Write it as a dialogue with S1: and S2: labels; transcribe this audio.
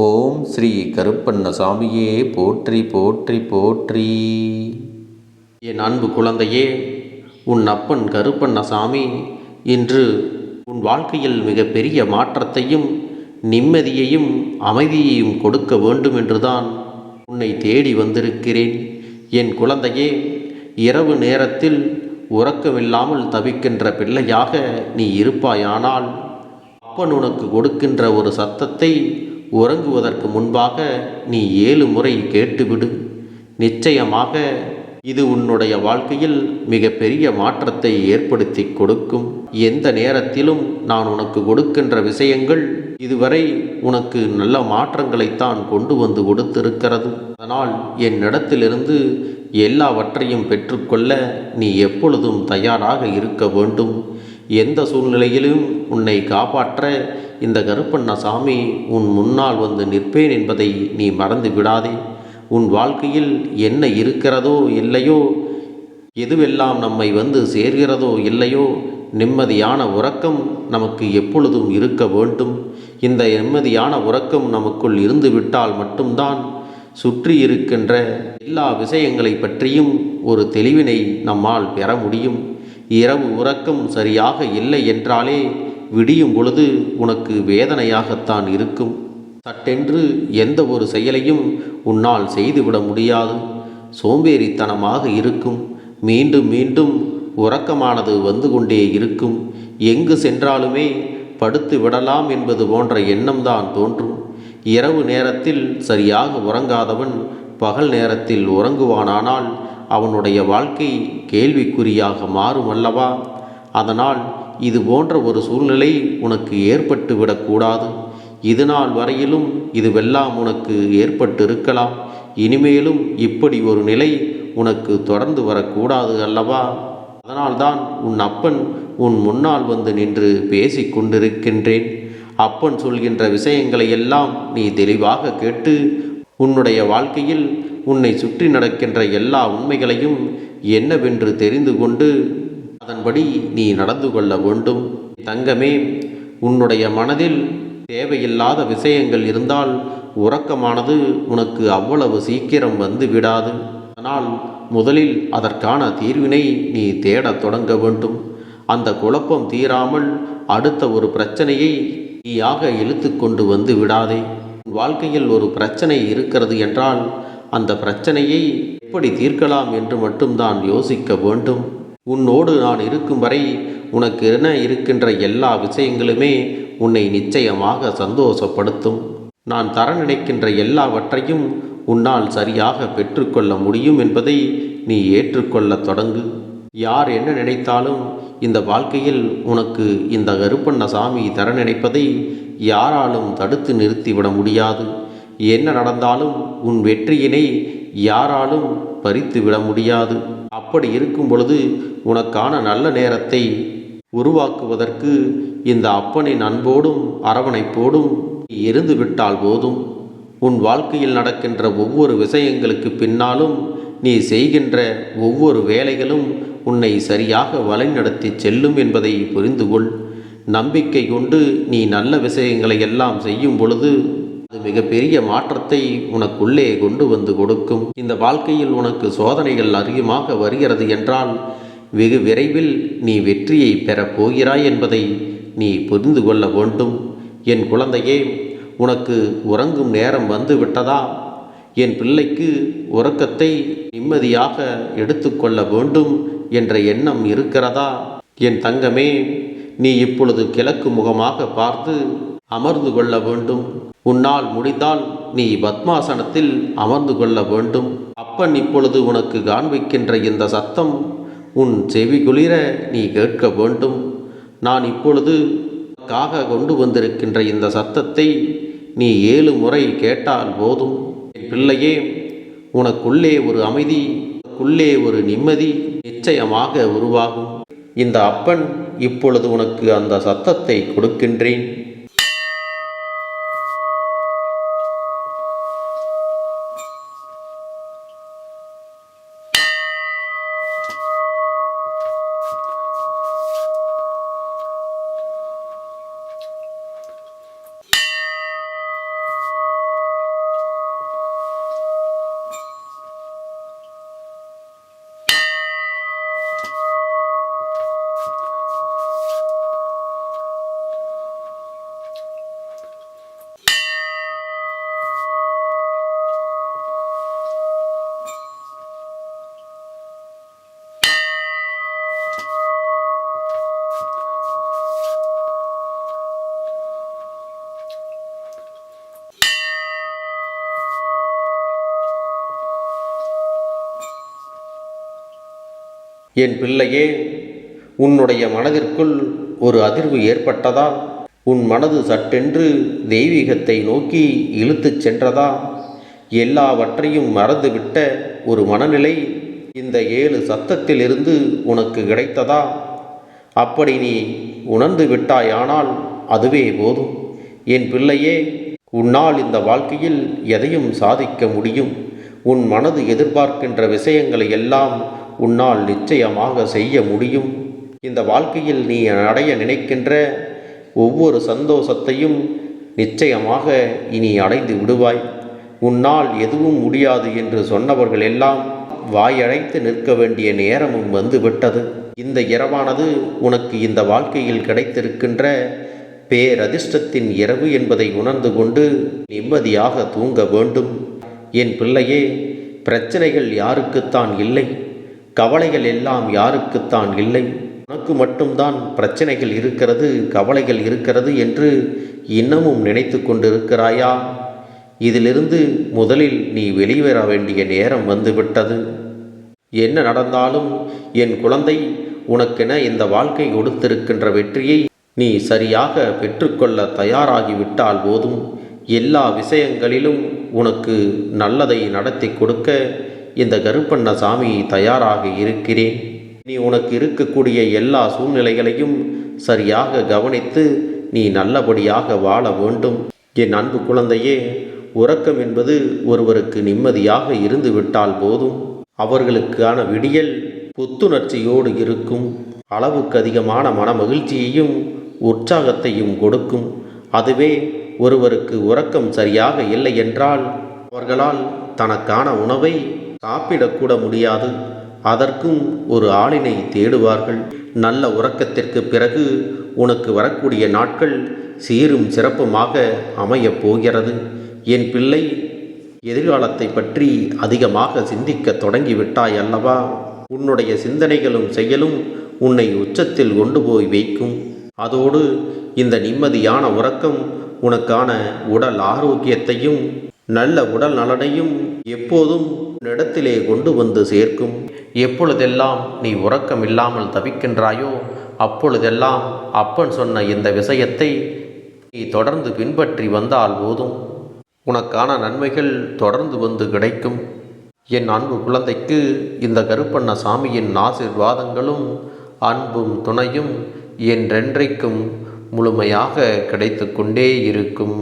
S1: ஓம் ஸ்ரீ கருப்பண்ண சாமியே போற்றி போற்றி போற்றி. என் அன்பு குழந்தையே உன் அப்பன் கருப்பண்ணசாமி இன்று உன் வாழ்க்கையில் மிகப்பெரிய மாற்றத்தையும் நிம்மதியையும் அமைதியையும் கொடுக்க வேண்டும் என்றுதான் உன்னை தேடி வந்திருக்கிறேன். என் குழந்தையே இரவு நேரத்தில் உறக்கமில்லாமல் தவிக்கின்ற பிள்ளையாக நீ இருப்பாயானால் அப்பன் உனக்கு கொடுக்கின்ற ஒரு சத்தத்தை உறங்குவதற்கு முன்பாக நீ ஏழு முறை கேட்டுவிடு. நிச்சயமாக இது உன்னுடைய வாழ்க்கையில் மிகப்பெரிய மாற்றத்தை ஏற்படுத்தி கொடுக்கும். எந்த நேரத்திலும் நான் உனக்கு கொடுக்கின்ற விஷயங்கள் இதுவரை உனக்கு நல்ல மாற்றங்களைத்தான் கொண்டு வந்து கொடுத்திருக்கிறது. அதனால் என்னிடத்திலிருந்து எல்லாவற்றையும் பெற்றுக்கொள்ள நீ எப்பொழுதும் தயாராக இருக்க வேண்டும். எந்த சூழ்நிலையிலும் உன்னை காப்பாற்ற இந்த கருப்பண்ண சாமி உன் முன்னால் வந்து நிற்பேன் என்பதை நீ மறந்து விடாதே. உன் வாழ்க்கையில் என்ன இருக்கிறதோ இல்லையோ எதுவெல்லாம் நம்மை வந்து சேர்கிறதோ இல்லையோ நிம்மதியான உறக்கம் நமக்கு எப்பொழுதும் இருக்க வேண்டும். இந்த நிம்மதியான உறக்கம் நமக்குள் இருந்துவிட்டால் மட்டும்தான் சுற்றி இருக்கின்ற எல்லா விஷயங்களை பற்றியும் ஒரு தெளிவினை நம்மால் பெற முடியும். இரவு உறக்கம் சரியாக இல்லை என்றாலே விடியும் பொழுது உனக்கு வேதனையாகத்தான் இருக்கும். சட்டென்று எந்த ஒரு செயலையும் உன்னால் செய்துவிட முடியாது. சோம்பேறித்தனமாக இருக்கும். மீண்டும் மீண்டும் உறக்கமானது வந்து கொண்டே இருக்கும். எங்கு சென்றாலுமே படுத்து விடலாம் என்பது போன்ற எண்ணம்தான் தோன்றும். இரவு நேரத்தில் சரியாக உறங்காதவன் பகல் நேரத்தில் உறங்குவானானால் அவனுடைய வாழ்க்கை கேள்விக்குறியாக மாறும் அல்லவா? அதனால் இது போன்ற ஒரு சூழ்நிலை உனக்கு ஏற்பட்டு விடக்கூடாது. இது நாள் வரையிலும் இதுவெல்லாம் உனக்கு ஏற்பட்டு இருக்கலாம் இனிமேலும் இப்படி ஒரு நிலை உனக்கு தொடர்ந்து வரக்கூடாது அல்லவா? அதனால்தான் உன் அப்பன் உன் முன்னால் வந்து நின்று பேசி கொண்டிருக்கின்றேன் அப்பன் சொல்கின்ற விஷயங்களை எல்லாம் நீ தெளிவாக கேட்டு உன்னுடைய வாழ்க்கையில் உன்னை சுற்றி நடக்கின்ற எல்லா உண்மைகளையும் என்னவென்று தெரிந்து கொண்டு அதன்படி நீ நடந்து கொள்ள வேண்டும். தங்கமே உன்னுடைய மனதில் தேவையில்லாத விஷயங்கள் இருந்தால் உறக்கமானது உனக்கு அவ்வளவு சீக்கிரம் வந்து விடாது. ஆனால் முதலில் அதற்கான தீர்வினை நீ தேடத் தொடங்க வேண்டும். அந்த குழப்பம் தீராமல் அடுத்த ஒரு பிரச்சனையை நீயாக இழுத்து கொண்டு வந்து விடாதே. உன் வாழ்க்கையில் ஒரு பிரச்சனை இருக்கிறது என்றால் அந்த பிரச்சனையை எப்படி தீர்க்கலாம் என்று மட்டும்தான் யோசிக்க வேண்டும். உன்னோடு நான் இருக்கும் வரை உனக்கு என இருக்கின்ற எல்லா விஷயங்களுமே உன்னை நிச்சயமாக சந்தோஷப்படுத்தும். நான் தர நினைக்கின்ற எல்லாவற்றையும் உன்னால் சரியாக பெற்றுக்கொள்ள முடியும் என்பதை நீ ஏற்றுக்கொள்ளத் தொடங்கு. யார் என்ன நினைத்தாலும் இந்த வாழ்க்கையில் உனக்கு இந்த கருப்பண்ண சாமி தர நினைப்பதை யாராலும் தடுத்து நிறுத்திவிட முடியாது. என்ன நடந்தாலும் உன் வெற்றியினை யாராலும் பறித்து விட முடியாது. அப்படி இருக்கும் பொழுது உனக்கான நல்ல நேரத்தை உருவாக்குவதற்கு இந்த அப்பனின் அன்போடும் அரவணைப்போடும் நீ போதும். உன் வாழ்க்கையில் நடக்கின்ற ஒவ்வொரு விஷயங்களுக்கு பின்னாலும் நீ செய்கின்ற ஒவ்வொரு வேலைகளும் உன்னை சரியாக வழிநடத்தி செல்லும் என்பதை புரிந்து கொள் நம்பிக்கை கொண்டு நீ நல்ல விஷயங்களை எல்லாம் செய்யும் பொழுது அது மிகப்பெரிய மாற்றத்தை உனக்குள்ளே கொண்டு வந்து கொடுக்கும். இந்த வாழ்க்கையில் உனக்கு சோதனைகள் அதிகமாக வருகிறது என்றால் வெகு விரைவில் நீ வெற்றியை பெறப் போகிறாய் என்பதை நீ புரிந்து கொள்ள வேண்டும். என் குழந்தையே உனக்கு உறங்கும் நேரம் வந்து விட்டதா? என் பிள்ளைக்கு உறக்கத்தை நிம்மதியாக எடுத்துக்கொள்ள வேண்டும் என்ற எண்ணம் இருக்கிறதா? என் தங்கமே நீ இப்பொழுது கிழக்கு முகமாக பார்த்து அமர்ந்து கொள்ள வேண்டும். உன்னால் முடிந்தால் நீ பத்மாசனத்தில் அமர்ந்து கொள்ள வேண்டும். அப்பன் இப்பொழுது உனக்கு காண்பிக்கின்ற இந்த சத்தம் உன் செவி குளிர நீ கேட்க வேண்டும். நான் இப்பொழுது காக கொண்டு வந்திருக்கின்ற இந்த சத்தத்தை நீ ஏழு முறை கேட்டால் போதும். என் பிள்ளையே உனக்குள்ளே ஒரு அமைதி உனக்குள்ளே ஒரு நிம்மதி நிச்சயமாக உருவாகும். இந்த அப்பன் இப்பொழுது உனக்கு அந்த சத்தத்தை கொடுக்கின்றேன். என் பிள்ளையே உன்னுடைய மனதிற்குள் ஒரு அதிர்வு ஏற்பட்டதா? உன் மனது சட்டென்று தெய்வீகத்தை நோக்கி இழுத்துச் சென்றதா? எல்லாவற்றையும் மறந்துவிட்ட ஒரு மனநிலை இந்த ஏழு சத்தத்திலிருந்து உனக்கு கிடைத்ததா? அப்படி நீ உணர்ந்து விட்டாயானால் அதுவே போதும். என் பிள்ளையே உன்னால் இந்த வாழ்க்கையில் எதையும் சாதிக்க முடியும். உன் மனது எதிர்பார்க்கின்ற விஷயங்களை எல்லாம் உன்னால் நிச்சயமாக செய்ய முடியும். இந்த வாழ்க்கையில் நீ அடைய நினைக்கின்ற ஒவ்வொரு சந்தோஷத்தையும் நிச்சயமாக இனி அடைந்து விடுவாய். உன்னால் எதுவும் முடியாது என்று சொன்னவர்கள் எல்லாம் வாயழைத்து நிற்க வேண்டிய நேரமும் வந்துவிட்டது இந்த இரவானது உனக்கு இந்த வாழ்க்கையில் கிடைத்திருக்கின்ற பேரதிர்ஷ்டத்தின் இரவு என்பதை உணர்ந்து கொண்டு நிம்மதியாக தூங்க வேண்டும். என் பிள்ளையே பிரச்சனைகள் யாருக்குத்தான் இல்லை. கவலைகள் எல்லாம் யாருக்குத்தான் இல்லை. உனக்கு மட்டும்தான் பிரச்சனைகள் இருக்கிறது கவலைகள் இருக்கிறது என்று இன்னமும் நினைத்து கொண்டிருக்கிறாயா? இதிலிருந்து முதலில் நீ வெளிவர வேண்டிய நேரம் வந்துவிட்டது. என்ன நடந்தாலும் என் குழந்தை உனக்கென இந்த வாழ்க்கை கொடுத்திருக்கின்ற வெற்றியை நீ சரியாக பெற்றுக்கொள்ள தயாராகிவிட்டால் போதும். எல்லா விஷயங்களிலும் உனக்கு நல்லதை நடத்தி கொடுக்க இந்த கருப்பண்ண சாமி தயாராக இருக்கிறேன். நீ உனக்கு இருக்கக்கூடிய எல்லா சூழ்நிலைகளையும் சரியாக கவனித்து நீ நல்லபடியாக வாழ வேண்டும். என் அன்பு குழந்தையே உறக்கம் என்பது ஒருவருக்கு நிம்மதியாக இருந்துவிட்டால் போதும். அவர்களுக்கான விடியல் புத்துணர்ச்சியோடு இருக்கும். அளவுக்கு அதிகமான மன மகிழ்ச்சியையும் உற்சாகத்தையும் கொடுக்கும். அதுவே ஒருவருக்கு உறக்கம் சரியாக இல்லை என்றால் அவர்களால் தனக்கான உணவை சாப்பிடக்கூட முடியாது. அதற்கும் ஒரு ஆளினை தேடுவார்கள். நல்ல உறக்கத்திற்கு பிறகு உனக்கு வரக்கூடிய நாட்கள் சீரும் சிறப்புமாக அமையப் போகிறது. என் பிள்ளை எதிர்காலத்தை பற்றி அதிகமாக சிந்திக்க தொடங்கிவிட்டாய் அல்லவா? உன்னுடைய சிந்தனைகளும் செயலும் உன்னை உச்சத்தில் கொண்டு போய் வைக்கும். அதோடு இந்த நிம்மதியான உறக்கம் உனக்கான உடல் ஆரோக்கியத்தையும் நல்ல உடல் நலனையும் எப்போதும் உன்னிடத்திலே கொண்டு வந்து சேர்க்கும். எப்பொழுதெல்லாம் நீ உறக்கம் இல்லாமல் தவிக்கின்றாயோ அப்பொழுதெல்லாம் அப்பன் சொன்ன இந்த விஷயத்தை நீ தொடர்ந்து பின்பற்றி வந்தால் போதும். உனக்கான நன்மைகள் தொடர்ந்து வந்து கிடைக்கும். என் அன்பு குழந்தைக்கு இந்த கருப்பண்ண சாமியின் ஆசிர்வாதங்களும் அன்பும் துணையும் என்றென்றைக்கும் முழுமையாக கிடைத்து கொண்டே இருக்கும்.